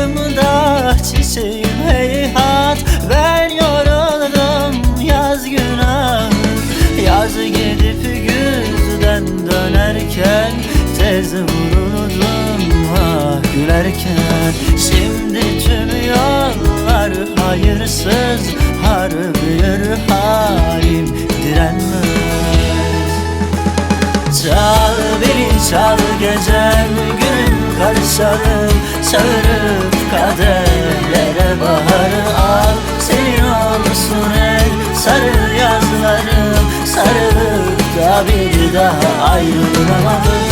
Başımda çiçeğim heyhat Ben yoruldum yaz günah Yaz gidip güzden dönerken Tez vuruldum ah gülerken. Şimdi tüm yollar hayırsız Harbiyor halim direnmez. Çal beni çal gecem gün günüm karışalım Çağırıp kaderlere baharı al. Senin olsun el sarı yazlarım Sarılıp da bir daha ayrılmamalı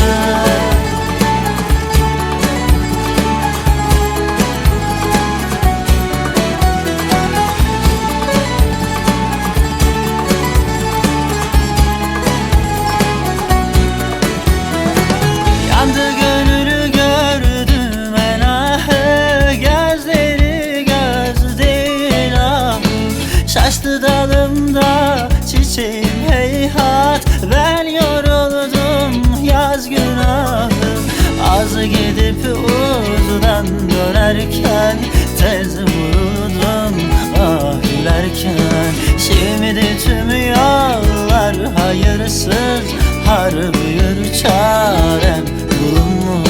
Şimdi tüm yollar hayırsız Harbiyor çarem bulunmaz.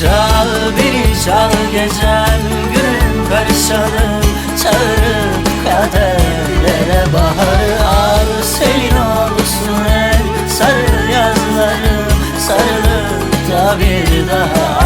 Çal beni çal gecem günüm karışalım Çağırıp kaderlere baharı al. Senin olsun el sarı yazlarım Sarılıp da bir daha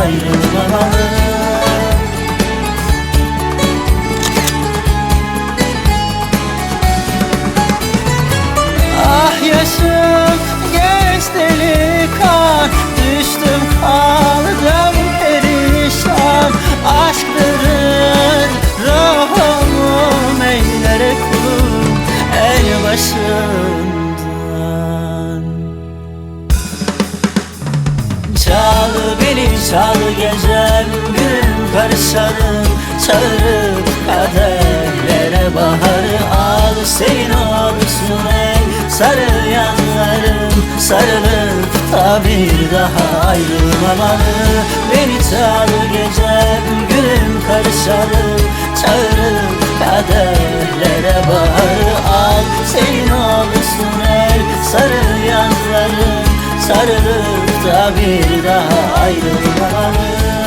çal gecem gün karışalım Çağırıp kaderlere baharı al. Senin olsun el sarı yanlarım Sarılıp da bir daha ayrılmamalı. Beni çal gecem günüm karışalım Çağırıp kaderlere Sarılıp da bir daha ayrılmamalıyız